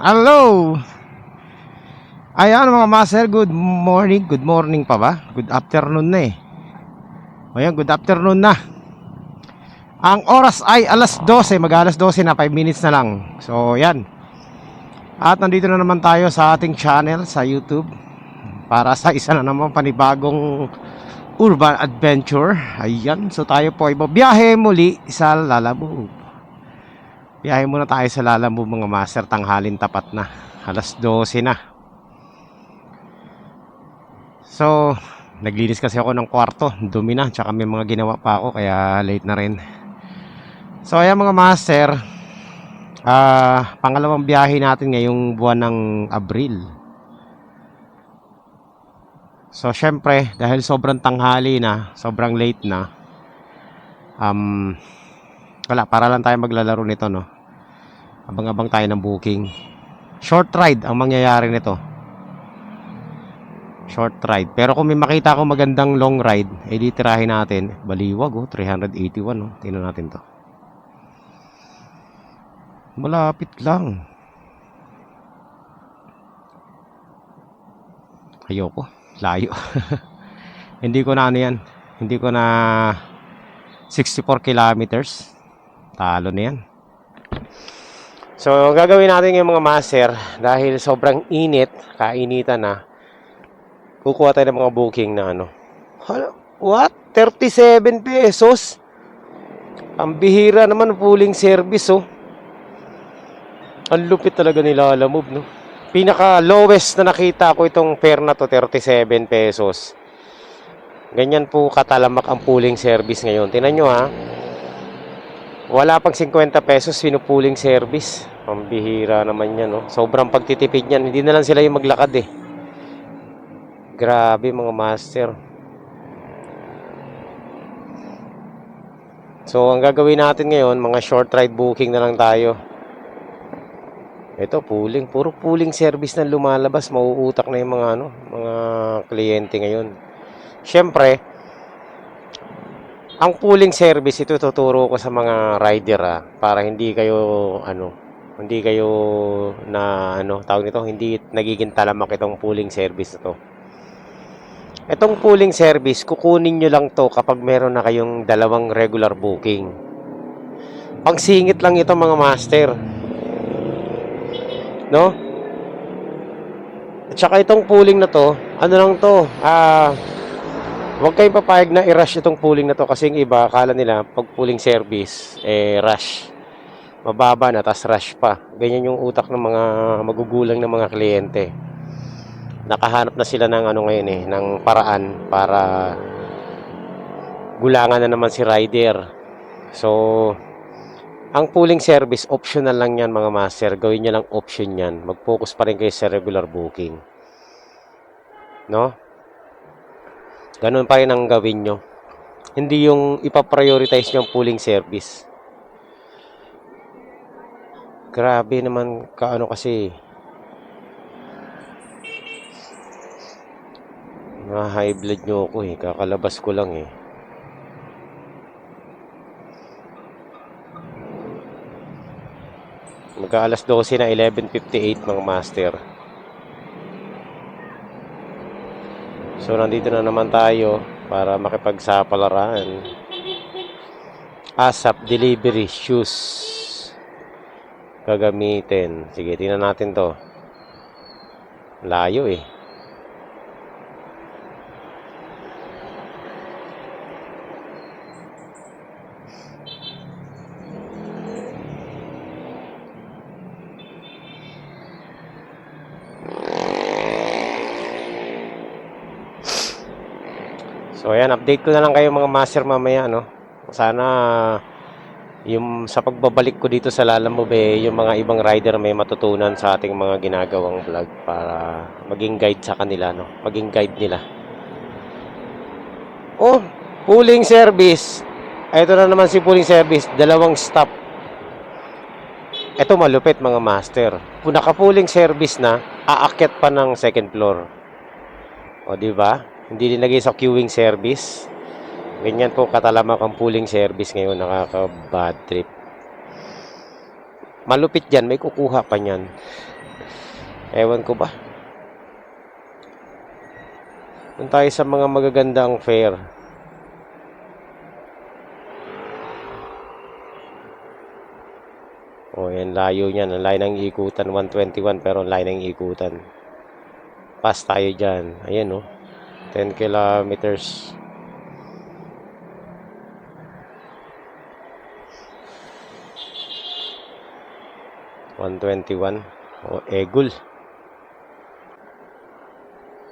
Hello! Ayan mga master, good morning. Good morning pa ba? Good afternoon na eh. Ayan, good afternoon na. Ang oras ay alas 12, mag alas 12 na, 5 minutes na lang. So, yan. At nandito na naman tayo sa ating channel sa YouTube para sa isa na naman panibagong urban adventure. Ayan, so tayo po ay biyahe muli sa Lalabog. Biyahe muna tayo sa Lalamove mga master, tanghalin tapat na. Alas 12 na. So, naglinis kasi ako ng kwarto, dumi na, tsaka may mga ginawa pa ako, kaya late na rin. So, ayan mga master, ah pangalawang biyahe natin ngayong buwan ng Abril. So, syempre, dahil sobrang tanghali na, sobrang late na, um, wala, para lang tayo maglalaro nito, no? Abang-abang tayo ng booking. Short ride ang mangyayari nito. Short ride. Pero kung may makita ko magandang long ride, eh di tirahin natin. Baliwag, oh, 381, oh. Tingnan natin to. Malapit lang. Ayoko. Layo. Hindi ko na ano yan. Hindi ko na 64 kilometers. Talo na yan. So, gagawin natin yung mga master, dahil sobrang init, kainitan na, kukuha tayo ng mga booking na ano. What? 37 pesos? Ang bihira naman, pooling service, oh. Ang lupit talaga nila Lalamove, no? Pinaka lowest na nakita ko itong fare na to, 37 pesos. Ganyan po katalamak ang pooling service ngayon. Tingnan nyo, ha? Wala pang 50 pesos pinupuling service. Ang bihira naman yan, no? Sobrang pagtitipid niyan. Hindi na lang sila yung maglakad, eh. Grabe, mga master. So, ang gagawin natin ngayon, mga short ride booking na lang tayo. Ito, pooling. Puro pooling service na lumalabas. Mauutak na yung mga, ano, mga kliyente ngayon. Siyempre, ang pooling service ito tuturo ko sa mga rider ah, para hindi kayo ano, hindi kayo na ano, tawag nito, hindi nagiging talamak itong pooling service to. Itong pooling service, kukunin nyo lang to kapag meron na kayong dalawang regular booking. Pangsingit lang ito mga master. No? At saka itong pooling na to, ano lang to, ah, Huwag kayong papayag na i-rush itong pooling na to kasi yung iba, akala nila pag pooling service, eh rush. Mababa na, tas rush pa. Ganyan yung utak ng mga magugulang ng mga kliyente. Nakahanap na sila ng ano ngayon eh, ng paraan para gulangan na naman si rider. So, ang pooling service, optional lang yan mga master. Gawin nyo lang option yan. Mag-focus pa rin kayo sa regular booking. No? Ganun pa rin ang gawin nyo. Hindi yung ipaprioritize nyo ang pooling service. Grabe naman kaano kasi. Na high blood nyo ako eh. Kakalabas ko lang eh. Magka alas 12 na 11.58 mga master. So, nandito na naman tayo para makipagsapalaran. ASAP delivery shoes gagamitin. Sige, tingnan natin to. Layo eh. So ayan, update ko na lang kayo mga master mamaya no. Sana yung sa pagbabalik ko dito sa Lalamove eh, yung mga ibang rider may matutunan sa ating mga ginagawang vlog para maging guide sa kanila no. Maging guide nila. Oh, pooling service. Ito na naman si pooling service, dalawang stop. Ito malupit mga master. Kung naka-pooling service na, aakyat pa ng second floor. O di ba? Hindi nilagay sa queuing service. Ganyan po katalamak ang pooling service ngayon. Nakaka-bad trip. Malupit yan. May kukuha pa niyan. Ewan ko ba. Doon tayo sa mga magagandang fair. O, yan, layo niyan. Ang layo ng ikutan. 121 pero ang layo ng ikutan. Pass tayo dyan. Ayan, oh. 10 kilometers. One twenty-one. O, Egul.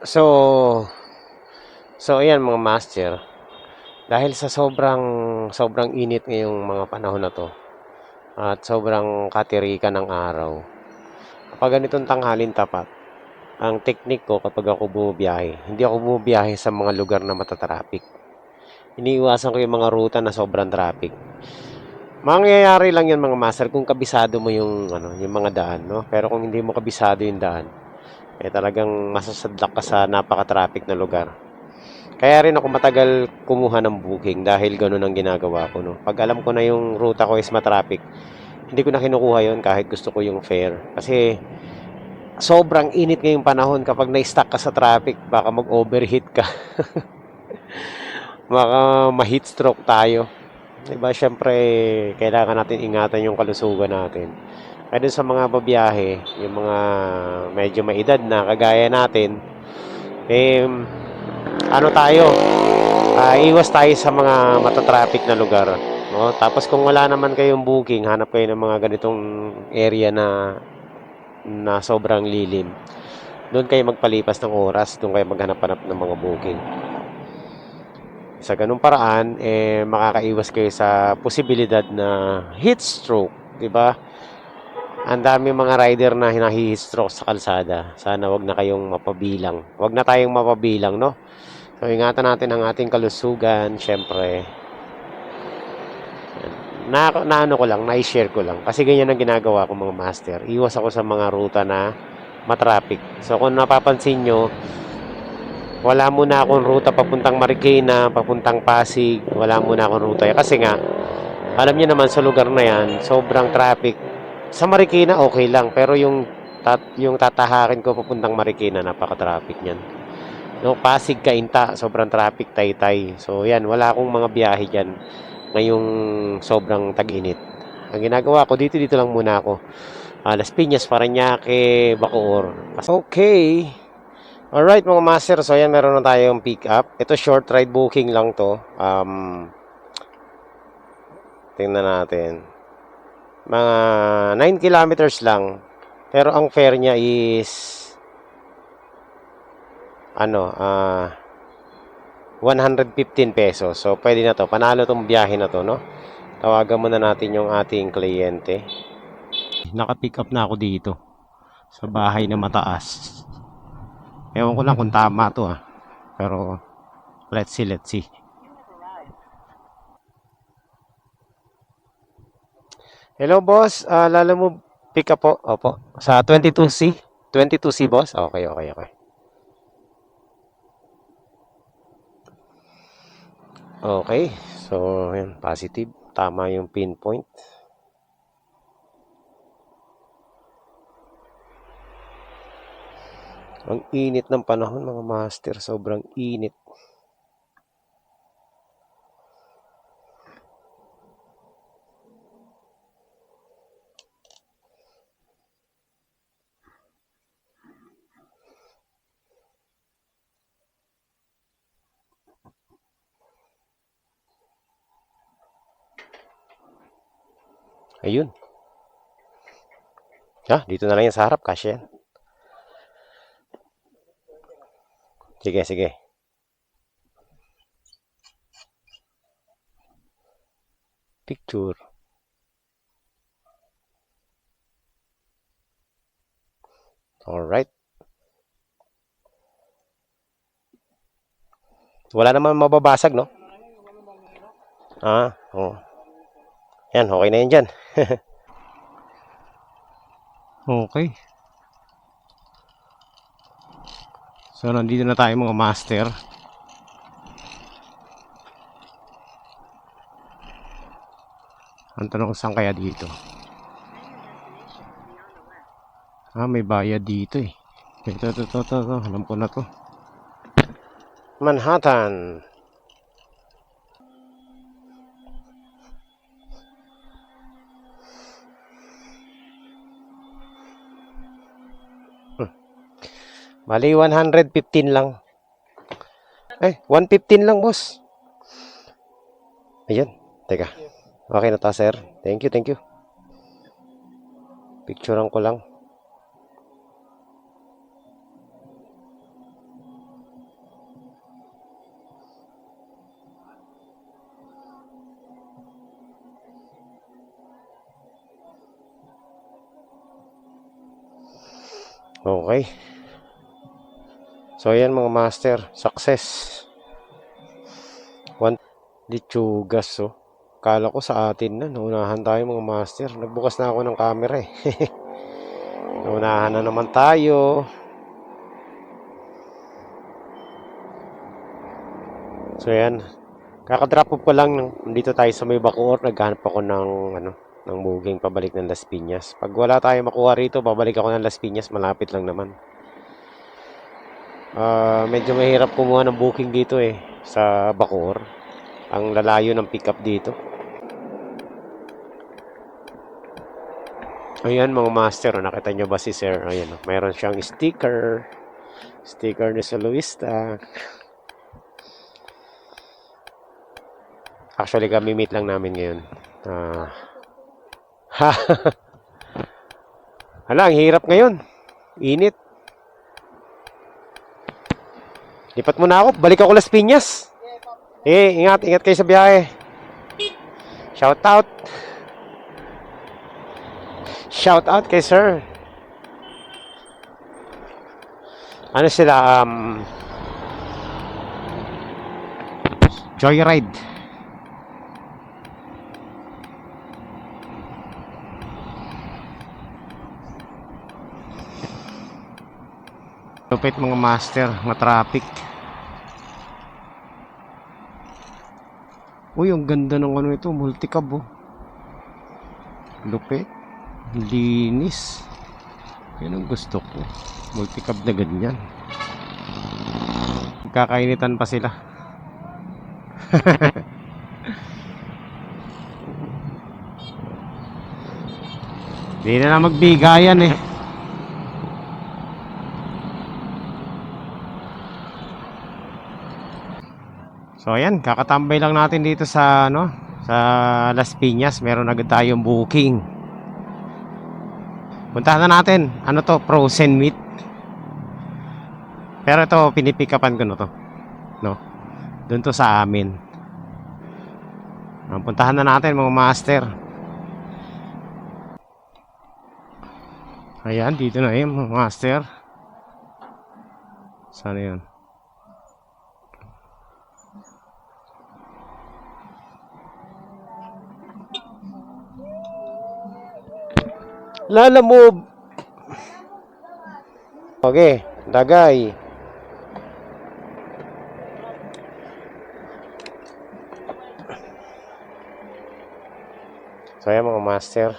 So, so ayan mga master. Dahil sa sobrang sobrang init ngayong mga panahon na to at sobrang katirikan ng araw. Kapag ganitong tanghalin tapat, ang teknik ko kapag ako bumibiyahe, hindi ako bumibiyahe sa mga lugar na matatraffic. Iniiwasan ko yung mga ruta na sobrang traffic. Mangyayari lang yan mga master kung kabisado mo yung ano, yung mga daan, no? Pero kung hindi mo kabisado yung daan, eh talagang masasadlak ka sa napaka-traffic na lugar. Kaya rin ako matagal kumuha ng booking dahil ganun ang ginagawa ko, no? Pag alam ko na yung ruta ko is matraffic, hindi ko na kinukuha yon kahit gusto ko yung fare. Kasi sobrang init ngayong panahon kapag na-stuck ka sa traffic, baka mag-overheat ka. baka ma-heat stroke tayo. Diba, syempre, kailangan natin ingatan yung kalusugan natin. Kaya dun sa mga babiyahe, yung mga medyo may edad na, kagaya natin, eh, ano tayo, ah, iwas tayo sa mga matatraffic na lugar. No? Tapos kung wala naman kayong booking, hanap kayo ng mga ganitong area na na sobrang lilim. Doon kayo magpalipas ng oras, doon kayo maghanap-hanap ng mga booking. Sa ganung paraan, eh, makakaiwas kayo sa posibilidad na heat stroke, di ba? Ang dami mga rider na hinahi-heat stroke sa kalsada. Sana wag na kayong mapabilang. Wag na tayong mapabilang, no? So, ingatan natin ang ating kalusugan, syempre. Na, na ano ko lang, na-share ko lang. Kasi ganyan ang ginagawa ko mga master. Iwas ako sa mga ruta na matraffic. So, kung napapansin nyo, wala muna akong ruta papuntang Marikina, papuntang Pasig. Wala muna akong ruta. Kasi nga, alam niyo naman sa lugar na yan, sobrang traffic. Sa Marikina, okay lang. Pero yung, tat, yung tatahakin ko papuntang Marikina, napaka-traffic niyan. No, Pasig, Kainta, sobrang traffic, Taytay. So, yan, wala akong mga biyahe dyan ngayong sobrang tag-init. Ang ginagawa ko, dito, dito lang muna ako. Ah, Las Piñas, Parañaque, Bacoor. Okay. Alright mga master, so yan meron na tayong pick up. Ito short ride booking lang to. Um, tingnan natin. Mga 9 kilometers lang. Pero ang fare niya is ano, ah 115 pesos. So pwede na to. Panalo tong biyahe na to, no? Tawagan muna natin yung ating kliyente. Naka-pick up na ako dito sa bahay na mataas. Ewan ko lang kung tama to ah. Pero let's see, let's see. Hello boss, Ah, lala mo pick up po? Opo. Sa 22C? 22C boss? Okay, okay, okay. Okay. So, yan, positive. Tama yung pinpoint. Ang init ng panahon mga master, sobrang init. Ayun. Ah, dito na lang yan sa harap, kasya yan. Sige, sige. Picture. Alright. Wala naman mababasag, no? Ah, oo. Yan, okay na yan dyan. okay. So, nandito na tayo mga master. Ang tanong saan kaya dito? Ah, may bayad dito eh. Ito, ito, ito, ito, ito. Alam ko na to. Manhattan. Bali, 115 lang. Eh, 115 lang, boss. Ayan. Teka. Okay na ta, sir. Thank you, thank you. Picturean ko lang. Okay. So, ayan mga master. Success. One Lichugas, oh. Kala ko sa atin na. Naunahan tayo mga master. Nagbukas na ako ng camera eh. Naunahan na naman tayo. So, ayan. Kakadrop off ko lang. ng- Nandito tayo sa may Bacoor. Naghanap ako ng, ano, ng booking pabalik ng Las Piñas. Pag wala tayo makuha rito, babalik ako ng Las Piñas. Malapit lang naman. Ah, medyo mahirap kumuha ng booking dito eh. Sa Bacoor. Ang lalayo ng pickup dito. Ayan mga master, oh, nakita nyo ba si sir? Ayan, oh, mayroon siyang sticker. Sticker ni Soloista. Actually, kami meet lang namin ngayon. Ha. Hala, ang hirap ngayon. Init. Lipat mo na ako. Balik ako Las Piñas. Eh, ingat, ingat kayo sa biyahe. Shout out. Shout out kay sir. Ano sila, um, Joyride. Lupit mga master, mga traffic. Uy, ang ganda ng ano ito, multicab oh. Lupit. Linis. Yan ang gusto ko. Multicab na ganyan. Magkakainitan pa sila. Di na na magbigayan eh. So ayan, kakatambay lang natin dito sa ano, sa Las Piñas. Meron agad tayong booking. Puntahan na natin. Ano to? Frozen meat. Pero ito, pinipikapan ko na to. No? Doon to sa amin. Ah, Puntahan na natin mga master. Ayan, dito na yun mga master. Sana yun? Lala move. Okay, dagay. So ayan mga master.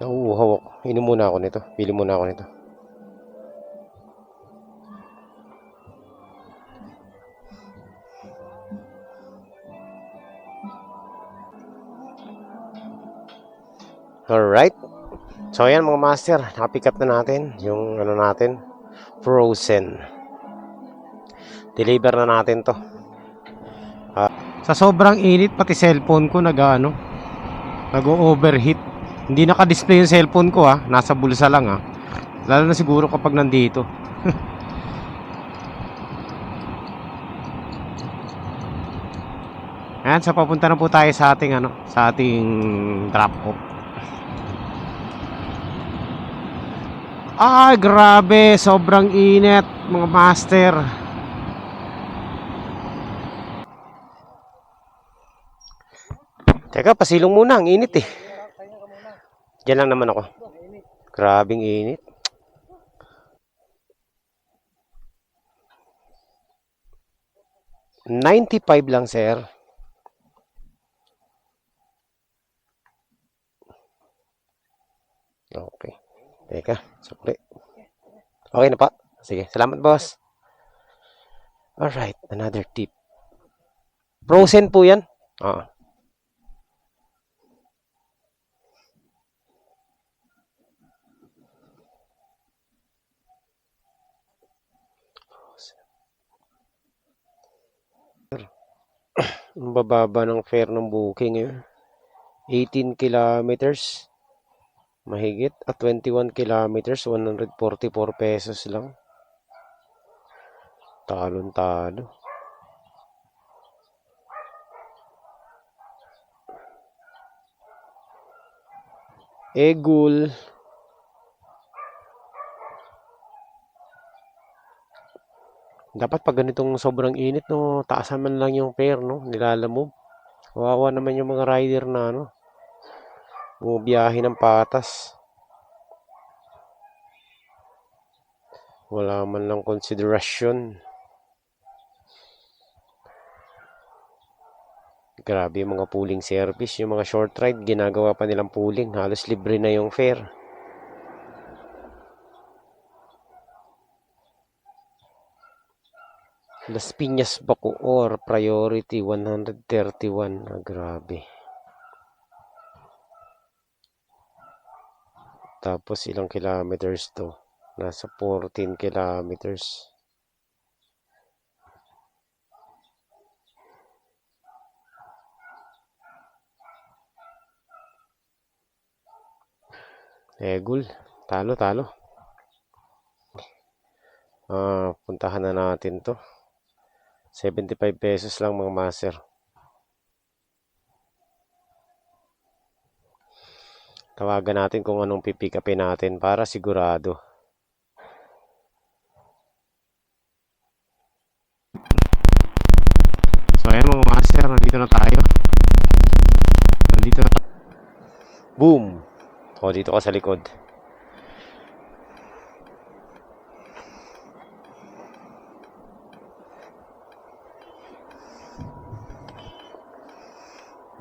Nauuhaw ako. Inom muna ako nito. Pili muna ako nito. Alright. So ayan mga master, nakapick up na natin yung ano natin, frozen. Deliver na natin to. Ah, sa sobrang init, pati cellphone ko nag ano, nag-overheat. Hindi naka-display yung cellphone ko ah, nasa bulsa lang ah. Lalo na siguro kapag nandito. Ayan, so papunta na po tayo sa ating ano, sa ating drop off. Ah, grabe, sobrang init, mga master. Teka, pasilong muna, ang init eh. Diyan lang naman ako. Grabing init. Ninety-five lang, sir. Okay. Teka, sukli. Okay na pa. Sige, salamat boss. Alright, another tip. Frozen po yan? Oo. Ang bababa ng fare ng booking eh. 18 kilometers. Mahigit. At 21 kilometers, 144 pesos lang. Talon-talo. Egul. Dapat pag ganitong sobrang init, no, taasan man lang yung fare, no, nilalamog. Kawawa naman yung mga rider na, ano, bumiyahe ng patas. Wala man lang konsiderasyon. Grabe yung mga pooling service, yung mga short ride, ginagawa pa nilang pooling. Halos libre na yung fare. Las Piñas Bacoor, priority 131. Ah, grabe. Tapos ilang kilometers to? Nasa 14 kilometers. Egul, talo, talo. Ah, puntahan na natin to. 75 pesos lang mga master. Tawagan natin kung anong pipick upin natin para sigurado. So ayan mga master, nandito na tayo. Nandito na. Boom! O, dito ka sa likod.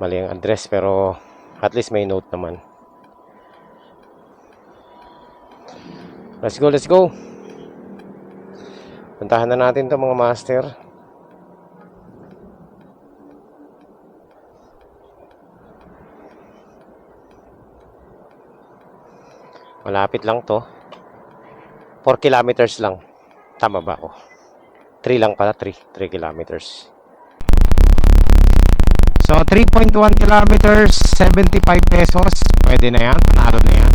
Mali ang address pero at least may note naman. Let's go, let's go. Puntahan na natin to mga master. Malapit lang to. 4 kilometers lang. Tama ba ako? 3 lang pala, 3. 3 kilometers. So, 3.1 kilometers, 75 pesos. Pwede na yan. Panalo na yan.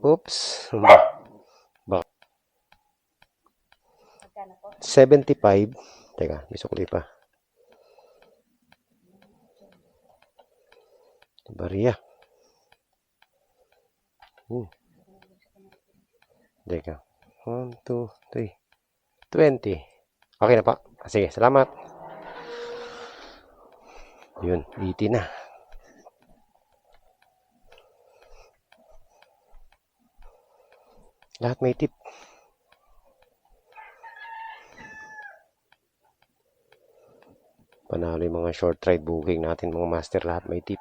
Oops. Ba? Ba? 75. Teka, may sukli pa. Bariya. Hmm. Teka. 1, 2, 3. 20. Okay na pa. Sige, salamat. Yun, 80 na. Lahat may tip. Panalo yung mga short ride booking natin mga master. Lahat may tip.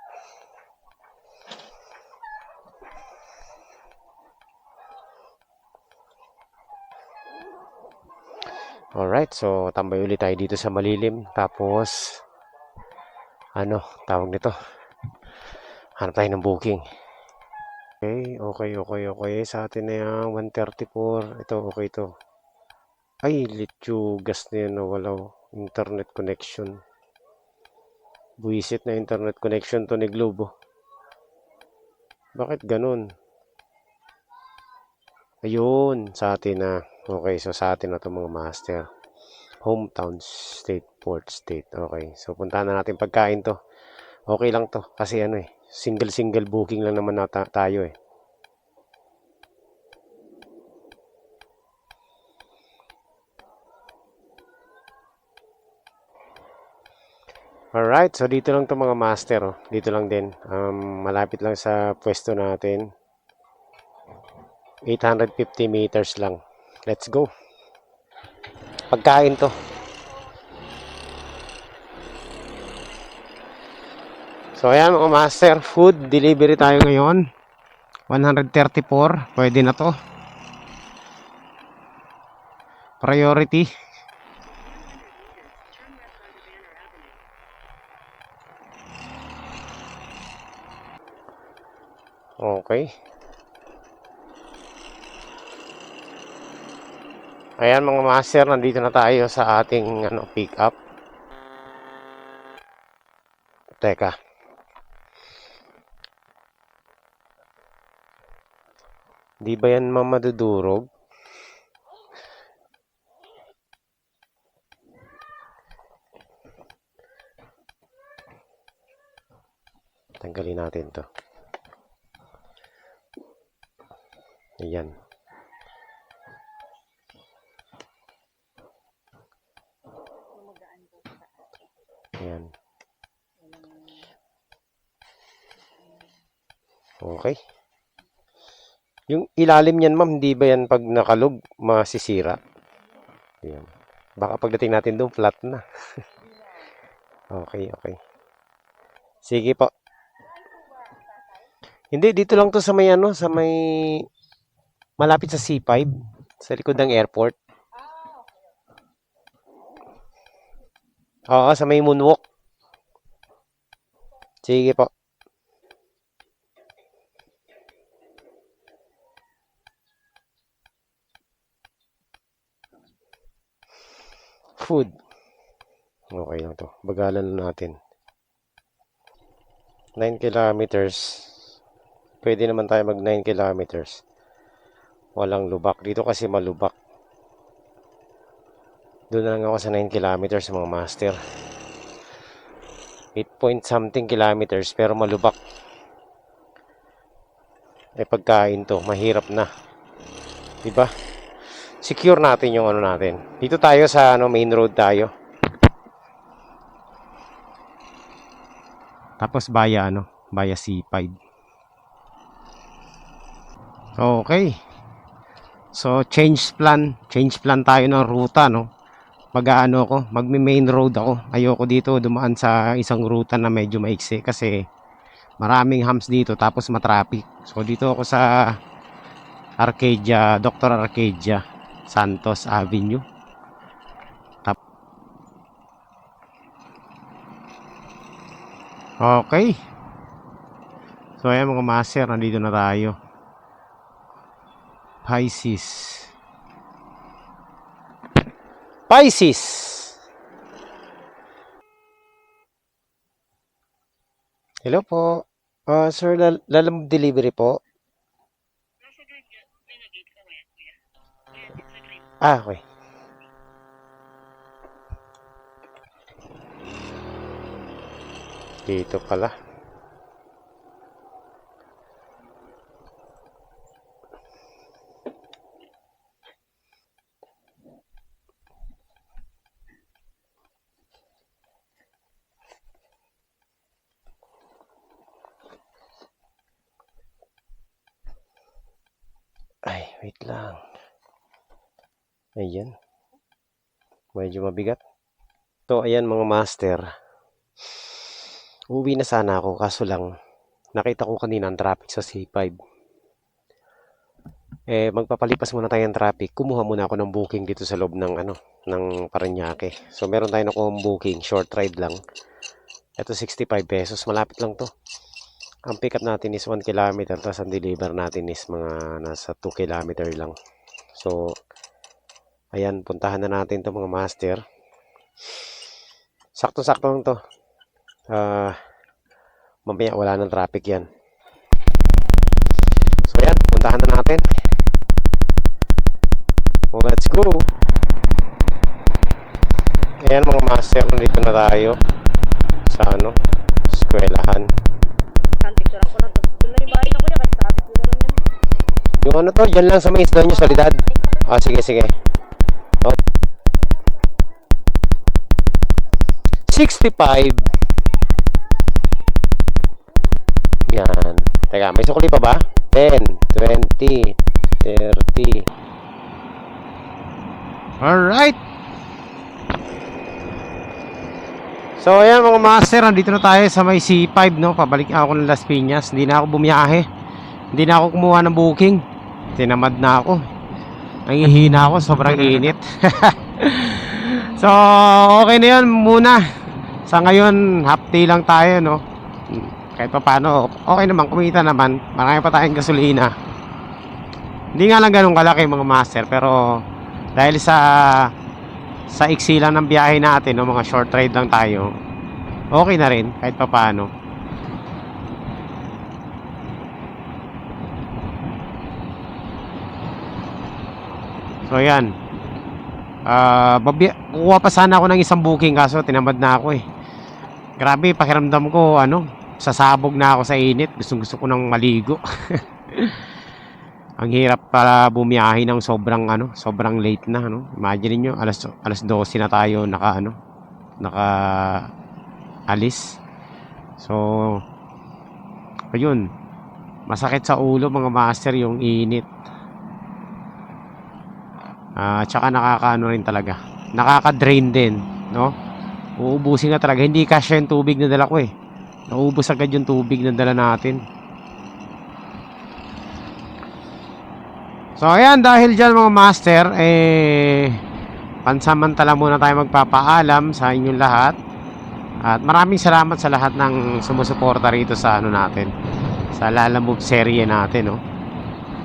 Alright, so tambay ulit tayo dito sa malilim. Tapos, ano, tawag nito. Hanap tayo ng booking. Okay, okay, okay, okay. Sa atin na yan, 134. Ito, okay ito. Ay, litsugas na yan. Wala internet connection. Buisit na internet connection to ni Globo. Bakit ganun? Ayun, sa atin na. Okay, so sa atin na to mga master. Hometown state, port state. Okay, so puntahan na natin pagkain to. Okay lang to. Kasi ano eh, single-single booking lang naman nata tayo eh. Alright, so dito lang to mga master. Oh. Dito lang din. Um, malapit lang sa pwesto natin. 850 meters lang. Let's go. Pagkain to. So ayan mga master, food delivery tayo ngayon. 134, pwede na to. Priority. Okay. Ayan mga master, nandito na tayo sa ating ano, pick up. Teka. Di ba yan mamadudurog? Tanggalin natin to. Ayan. Ayan. Okay. Yung ilalim niyan, ma'am, hindi ba yan pag nakalog, masisira? Ayan. Baka pagdating natin doon, flat na. okay, okay. Sige po. Hindi, dito lang to sa may ano, sa may malapit sa C5, sa likod ng airport. Oo, sa may moonwalk. Sige po. Food. Okay lang to. Bagalan na natin. 9 kilometers. Pwede naman tayo mag 9 kilometers. Walang lubak. Dito kasi malubak. Doon na lang ako sa 9 kilometers mga master. 8 point something kilometers pero malubak. Eh pagkain to, mahirap na. 'Di ba? Secure natin yung ano natin. Dito tayo sa ano main road tayo. Tapos baya ano, baya C5. Okay. So change plan, change plan tayo ng ruta no. Mag-aano ako, magme-main road ako. Ayoko dito dumaan sa isang ruta na medyo maiksi kasi maraming hams dito tapos matraffic. So dito ako sa Arcadia, Dr. Arcadia, Santos Avenue. Tap Okay. So ayan mga master, nandito na tayo. Pisces. Pisces. Hello po. Ah, sir, lal lalam delivery po. Ah, okay. Dito pala. Ay, wait lang. Ayan. Medyo mabigat. So, ayan mga master. Uwi na sana ako kaso lang nakita ko kanina ang traffic sa C5. Eh magpapalipas muna tayo ng traffic. Kumuha muna ako ng booking dito sa loob ng ano, ng Parañaque. So meron tayo nakuha booking, short ride lang. Ito 65 pesos, malapit lang 'to. Ang pick up natin is 1 kilometer tapos ang deliver natin is mga nasa 2 kilometer lang. So ayan, puntahan na natin 'to mga master. Sakto-sakto lang 'to. Ah, mamaya wala nang traffic yan. So yan, puntahan na natin. Oh, let's go. Ayan mga master, nandito na tayo sa ano, eskwelahan. Yung ano to, dyan lang sa may isla nyo, solidad. Ah, sige, sige. 65 yan teka may sukli pa ba 10 20 30 alright So ayan mga master, nandito na tayo sa may C5 no, pabalik ako ng Las Piñas. Hindi na ako bumiyahe. Hindi na ako kumuha ng booking. Tinamad na ako. Nangihina ako, sobrang init. so okay na yun muna. Sa ngayon, half day lang tayo no. Kahit pa paano, okay naman, kumita naman. Marami pa tayong gasolina. Hindi nga lang ganun kalaki mga master, pero dahil sa sa iksi lang ng biyahe natin, no, mga short ride lang tayo, okay na rin, kahit pa paano. So, yan. Ah, babi- kukuha pa sana ako ng isang booking kaso tinamad na ako eh. Grabe, pakiramdam ko, ano, sasabog na ako sa init. Gustong gusto ko nang maligo. Ang hirap para bumiyahe ng sobrang ano, sobrang late na, no. Imagine niyo, alas alas 12 na tayo naka ano, naka alis. So ayun. Masakit sa ulo mga master yung init. Ah, tsaka nakakaano rin talaga. Nakaka-drain din, no? Uubusin ka talaga. Hindi kasya yung tubig na dala ko eh. Naubos agad yung tubig na dala natin. So ayan dahil dyan mga master eh pansamantala muna tayo magpapaalam sa inyong lahat at maraming salamat sa lahat ng sumusuporta rito sa ano natin sa Lala Move serye natin no.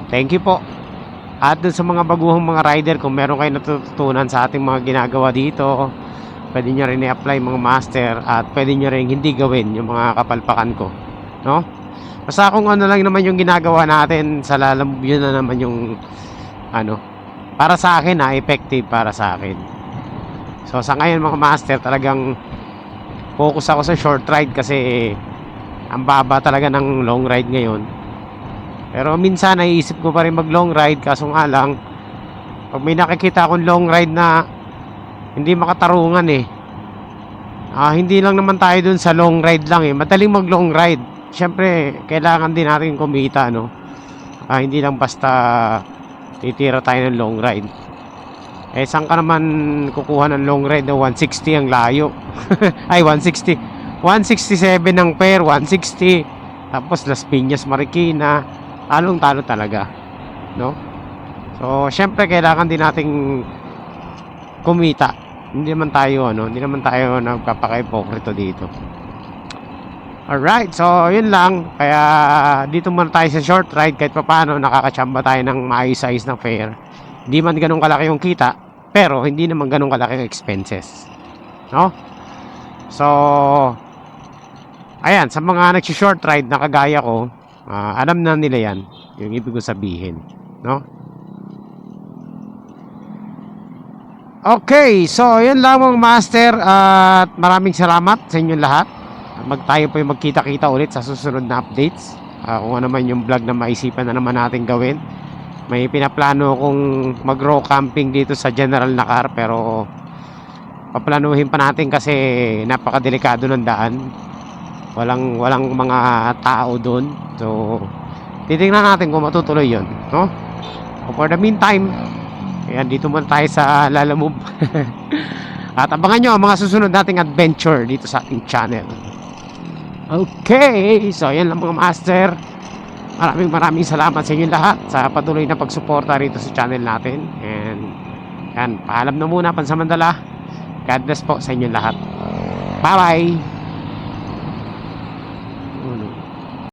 Thank you po. At dun sa mga baguhang mga rider kung meron kayo natututunan sa ating mga ginagawa dito pwede nyo rin i-apply mga master at pwede nyo rin hindi gawin yung mga kapalpakan ko no? Basta kung ano lang naman yung ginagawa natin sa lalam, yun na naman yung ano, para sa akin ha, effective para sa akin. So sa ngayon mga master, talagang focus ako sa short ride kasi ang baba talaga ng long ride ngayon. Pero minsan naiisip ko pa rin mag long ride kaso nga lang pag may nakikita akong long ride na hindi makatarungan eh. Ah, hindi lang naman tayo dun sa long ride lang eh. Madaling mag long ride syempre, kailangan din natin kumita, no? Ah, hindi lang basta titira tayo ng long ride. Eh, saan ka naman kukuha ng long ride na 160 ang layo? Ay, 160. 167 ng pair, 160. Tapos Las Piñas, Marikina. Talong-talo talaga. No? So, syempre, kailangan din nating kumita. Hindi naman tayo, ano? Hindi naman tayo nagpapaka-ipokrito dito. Alright, so yun lang. Kaya dito muna tayo sa short ride kahit paano nakakachamba tayo ng maayos-ayos na fare. Hindi man ganun kalaki yung kita, pero hindi naman ganun kalaki yung expenses. No? So, ayan, sa mga nag-short ride na kagaya ko, ah, alam na nila yan, yung ibig ko sabihin. No? Okay, so yun mga master at maraming salamat sa inyong lahat mag tayo po yung magkita-kita ulit sa susunod na updates Ah, kung ano man yung vlog na maisipan na naman natin gawin may pinaplano kong mag camping dito sa General Nakar pero paplanuhin pa natin kasi napakadelikado ng daan walang walang mga tao doon so titingnan natin kung matutuloy yon no for the meantime ayan dito muna tayo sa Lalamove at abangan nyo ang mga susunod nating adventure dito sa ating channel Okay, so yan lang mga master. Maraming maraming salamat sa inyo lahat sa patuloy na pagsuporta rito sa channel natin. And yan, paalam na muna pansamantala. God bless po sa inyo lahat. Bye-bye!